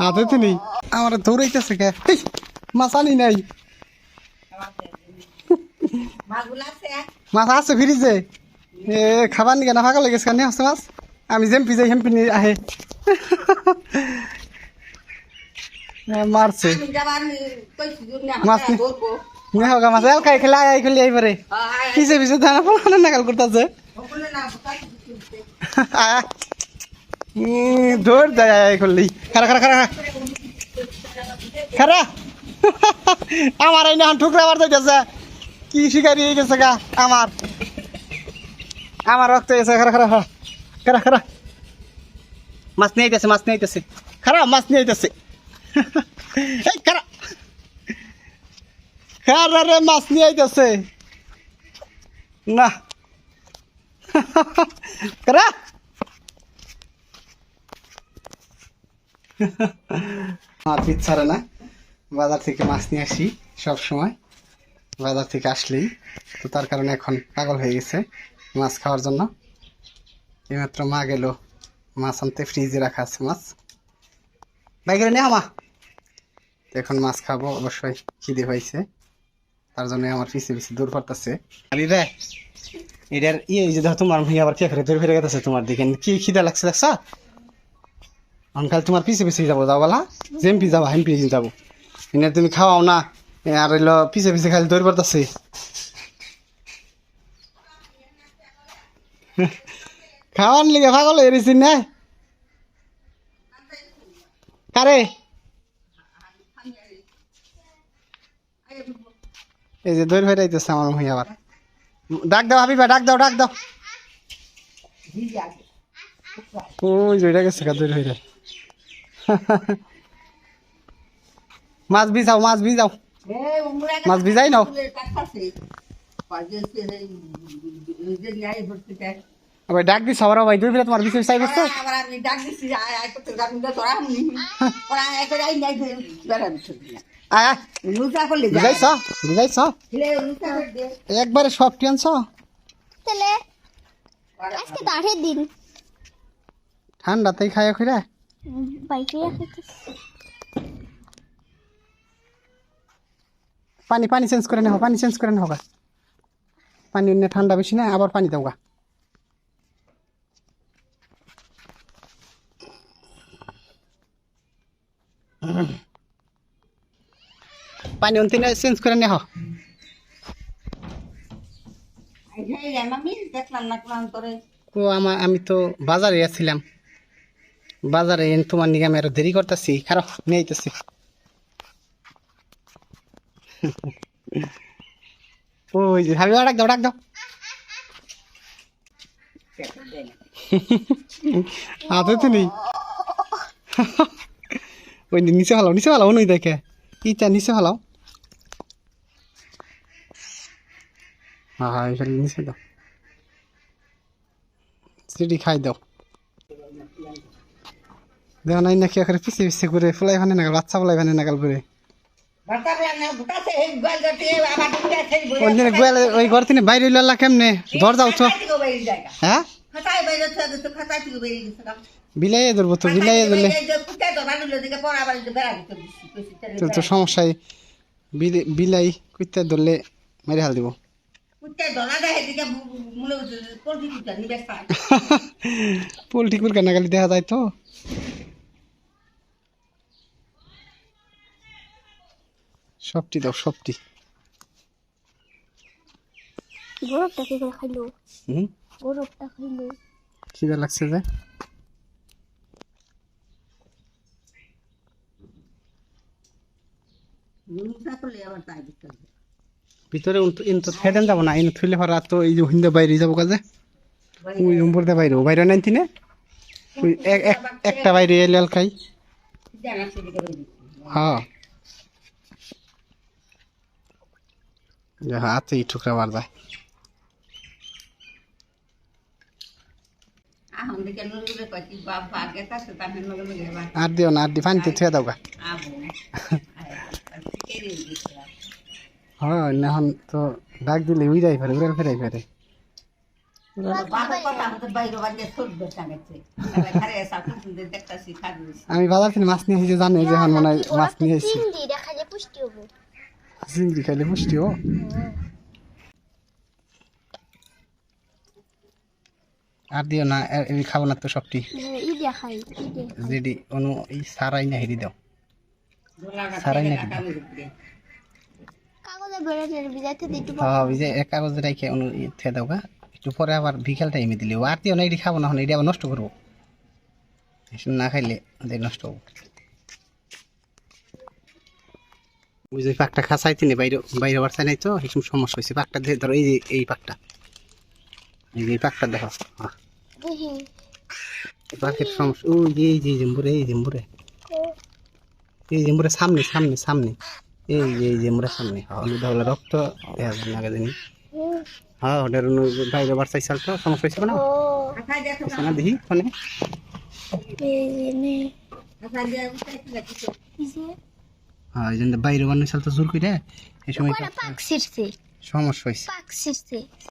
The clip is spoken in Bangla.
হাতে তো নেই আমার দৌড়াইতেছে কে? মাছ আনি নাই। মাছ আছে ফ্রিজে। এ খাবার নিকে না ফাঁকা লেগেছে কেন? আসছে মাছ? আমি জেম্পি যাই হেম্পি নিয়ে আহে। মারছে। মাছ নি- হোক মাছ এল খাই খেলে আয় খেলে আইবারে পিছে পিছে দানা পড়ানো নাগাল করতেছে। আয়। দৌড় দেয় করলি। খারা খারা খারা খারা আমার এই না ঠুকরা মারতে গেছে কি শিকারি হয়ে গেছে গা, আমার। আমার রক্ত এসে খারা খারা খারা খারা খারা মাছ নিয়ে আইতেছে, মাছ নিয়ে আইতেছে। খারা মাছ নিয়ে আইতেছে। এই খারা খারা রে, মাছ নিয়ে আইতেছে। না। খারা আমার পিঠ ছাড়ে না। বাজার থেকে মাছ নিয়ে আসি সব সময় বাজার থেকে আসলেই। তো তার কারণে এখন পাগল হয়ে গেছে মাছ খাওয়ার জন্য। এইমাত্র মা গেল। মাছ আনতে ফ্রিজে রাখা আছে মাছ। বাইকে নেওয়া মা এখন মাছ খাব, অবশ্যই খিদে পাইছে। তার জন্য আমার পিছিয়ে পিছিয়ে দূর আরে রে, এটার ইয়ে যে দেখো তোমার ভাই আবার কে করে দূর ফিরে গেছে তোমার দিকে? কি খিদে লাগছে দেখছা? অনকাল তোমার পিছে পিছে যাব যাও বলা। জেমপি যাব হেমপি যাব। এনে তুমি খাওয়াও না আর হইল পিছে পিছে খালি দৌড় পড়তেছে খাওয়ার লিগে পাগল রয়েছি না। কারে? এই যে দৌড় ফেরাইতেছে আমার ভাই আবার। ডাক দাও হাবিবা ডাক দাও ডাক দাও। ওই জয়টা গেছে দৌড় ফেরে মাছ ভিজাও মাছ ভিজাও। মাছ ভিজাই নাও। আবার ডাক দিস আবার ভাই ফেরে তোমার বিছে চাই বসতো একবারে সব টেনছ? আজকে তো দিন। ঠান্ডাতেই খায় খুঁড়ে পানি পানি চেঞ্জ করে নেও পানি চেঞ্জ করে গা। পানি অন্য ঠান্ডা বেশি না আবার পানি দাও গা। পানি অন্তি চেঞ্জ করে নেও। দেখলাম না কোন তোরে আমি তো বাজারে আছিলাম। বাজারে এন তোমার নিগে আমি আরও দেরি করতেছি খারাপ নিয়ে আইতেছি। ওই যে হাবি ডাক দাও ডাক দাও। হাতে তো নেই। ওই নিচে ফেলাও নিচে ফেলাও নই দেখে। ইটা, নিচে ফেলাও। হ্যাঁ হ্যাঁ নিচে দাও। সিডি খাই দাও। দেও নাই নাকি এখানে পিছে পিছে করে ফুলাই ভানে নাগাল বাচ্চা ফুলাই ভানে নাগাল করে ওই ঘর থেকে বাইরে লল্লা কেমনে? উঠো। হ্যাঁ? বিলাইয়ে ধরবো তো বিলাইয়ে ধরলে। তো তো সমস্যাই। বিলে- বিলাই কুইতে ধরলে মেরে হাল দিব। পোলট্রি কুরকা নাগালি দেখা যায় তো। সবটি দাও সবটি। গরবটা কি করে খাইলো? হুম? গরবটা খাইলো। খিদে লাগছে যে? ভিতরে ইন্তু ফেদেন যাব না ইন থুইলে হরা তো এই যে হিন্দে বাইরে যাব কাজে। ওই উপরতে বাইরে বাইরে নাইতি না ওই এক এক একটা বাইরে এলে খাই। হ্যাঁ। হাতে ই ঠুকরা বার যায় আর দিও না আর দি পানিতে থুয়ে দাও গা হ্যাঁ এখন তো ডাক দিলে উড়াই ফেরে উড়াল ফেরাই ফেরে আমি বাজার থেকে মাছ নিয়ে এসেছি জানি যে এখন মনে হয় মাছ নিয়ে এসেছি চিংড়ি খাইলে পুষ্টি ও আর দিও না এ- আমি খাব না তো সবটি। দে যেটি অনু এই সারাই না হেরি দাও। সারাই কাগজে হ্যাঁ ওই এক কাগজে রেখে অনু থে দাও গা। একটু পরে আবার বিকেল টাইমে দিলে। আর দিও না এটি খাব না এটি আবার নষ্ট করব। না খাইলে নষ্ট হব। ওই যে পাকটা খাসাইতে নে বাইরে বাইরে বাড়ছে নাই তো এইসব সমস্যা হয়েছে। পাকটা দিয়ে ধরো, এই যে, এই পাকটা। এই যে, এই পাকটা দেখো। দেখি সমস্যা ওই যে, এই যে জেম্বুরে, এই জেম্বুরে। এই জেম্বুরে সামনে সামনে সামনে। এই যে, এই জেম্বুরে সামনে। হলুদ হলে রক্ত না। দিন হ্যাঁ ওটার বাইরে বাড়ছে চাল তো, সমস্যা হয়েছে না না দেখি ফোনে হ্যাঁ এই জন্য বাইরে বাড়ছে চাল তো জোর করে এই সময় সমস্যা হয়েছে